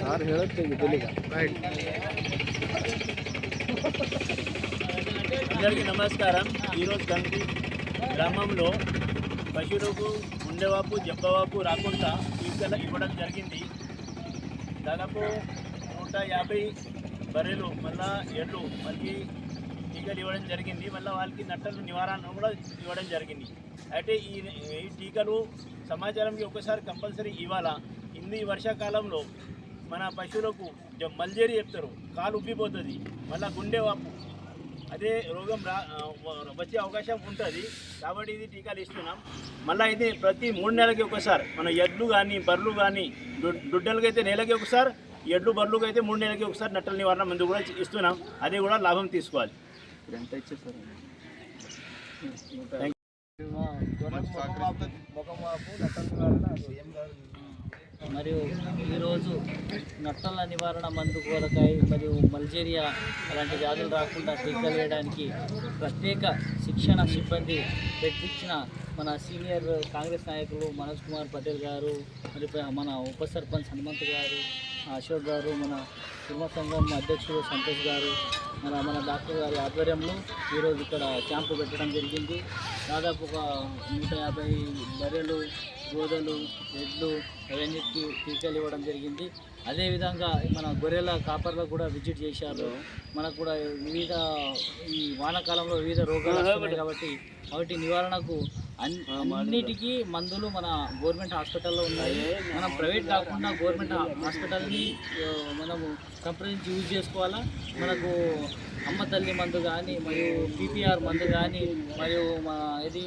Sir ಹೇಳುತ್ತೆ తెలియక right అందరికీ నమస్కారం ఈరోజు గంటి గ్రామంలో పశువులకు ఉండేవాపు జబ్బవాపు రాకుండా టీకాలు ఇవ్వడం జరిగింది దాదాపు నూట యాభై బర్రెలు మళ్ళా ఎడ్లు మళ్ళీ టీకాలు ఇవ్వడం జరిగింది. మళ్ళీ వాళ్ళకి నట్టలు నివారణ కూడా ఇవ్వడం జరిగింది. అయితే ఈ ఈ టీకాలు సమాచారంకి ఒకసారి కంపల్సరీ ఇవ్వాలా? ఇంది వర్షాకాలంలో మన పశువులకు జ- మల్జేరి చెప్తారు. కాలు ఉబ్బిపోతుంది. మళ్ళీ గుండె వాపు. అదే రోగం రా వచ్చే అవకాశం ఉంటుంది. కాబట్టి ఇది టీకాలు ఇస్తున్నాం. మళ్ళీ ఇది ప్రతి మూడు నెలలకి ఒకసారి మన ఎడ్లు కానీ బర్రెలు కానీ దుడ్డలకి అయితే నెలకి ఒకసారి ఎడ్లు బర్రెలకు అయితే మూడు నెలలకి ఒకసారి నట్టల నివారణ మందు కూడా ఇస్తున్నాం. అది కూడా లాభం తీసుకోవాలి. ఎంత ఇచ్చేస్తారు మరియు ఈరోజు నట్టల నివారణ మందు కొరకై మరియు మల్జేరియా అలాంటి వ్యాధులు రాకుండా టీకాలు వేయడానికి ప్రత్యేక శిక్షణ సిబ్బంది పెట్టించిన మన సీనియర్ కాంగ్రెస్ నాయకులు మనోజ్ కుమార్ పటేల్ గారు మరి మన ఉప సర్పంచ్ హనుమంత్ గారు అశోక్ గారు మన కుటుంబ సంఘం అధ్యక్షుడు సంతోష్ గారు మన మన డాక్టర్ గారి ఆధ్వర్యంలో ఈరోజు ఇక్కడ క్యాంపు పెట్టడం జరిగింది. దాదాపు ఒక నూట యాభై బర్రెలు గోదలు ఎడ్లు అవన్నిటికీ టీకాలు ఇవ్వడం జరిగింది. అదేవిధంగా మన గొర్రెల కాపర్లకు కూడా విజిట్ చేశారు. మనకు కూడా వివిధ ఈ వానాకాలంలో వివిధ రోగాలు వస్తున్నాయి కాబట్టి వాటి నివారణకు అన్నిటికీ మందులు మన గవర్నమెంట్ హాస్పిటల్లో ఉన్నాయి. మనం ప్రైవేట్ కాకుండా గవర్నమెంట్ హాస్పిటల్ని మనము సంప్రదించి యూజ్ చేసుకోవాలా? మనకు అమ్మ తల్లి మందు కానీ మరియు పీపీఆర్ మందు కానీ మరియు మా ఇది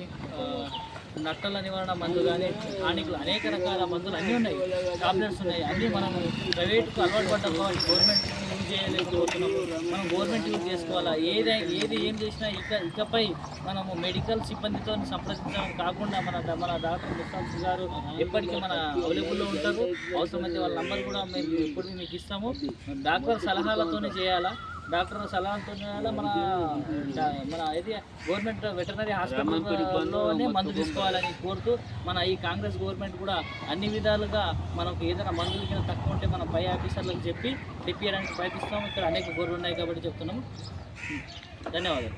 నట్టల నివారణ మందు కానీ టానిక్లు అనేక రకాల మందులు అన్నీ ఉన్నాయి. టాబ్లెట్స్ ఉన్నాయి. అన్నీ మనం ప్రైవేట్కు అలవాటు పడ్డ గవర్నమెంట్ యూజ్ చేయలేకపోతున్నాము మనం గవర్నమెంట్ యూజ్ చేసుకోవాలా? ఏది ఏది ఏం చేసినా ఇక ఇకపై మనము మెడికల్ సిబ్బందితో సంప్రదించడం కాకుండా మన మన డాక్టర్ ముస్తాఫ్ గారు ఎప్పటికీ మన అవైలబుల్లో ఉంటారు. అవసరమైతే వాళ్ళ నంబర్ కూడా మేము ఎప్పుడు మీకు ఇస్తాము. డాక్టర్ సలహాలతోనే చేయాలా? డాక్టర్ సలహాలతో చేయాలా మన మన ఇది గవర్నమెంట్ వెటర్నరీ హాస్పిటల్లోనే మందు తీసుకోవాలని కోరుతూ మన ఈ కాంగ్రెస్ గవర్నమెంట్ కూడా అన్ని విధాలుగా మనకు ఏదైనా మందులు కింద తక్కువ ఉంటే మన పై ఆఫీసర్లకు చెప్పి తెప్పియడానికి ప్రయత్నిస్తాము. ఇక్కడ అనేక గొర్రెలు ఉన్నాయి కాబట్టి చెప్తున్నాము. ధన్యవాదాలు.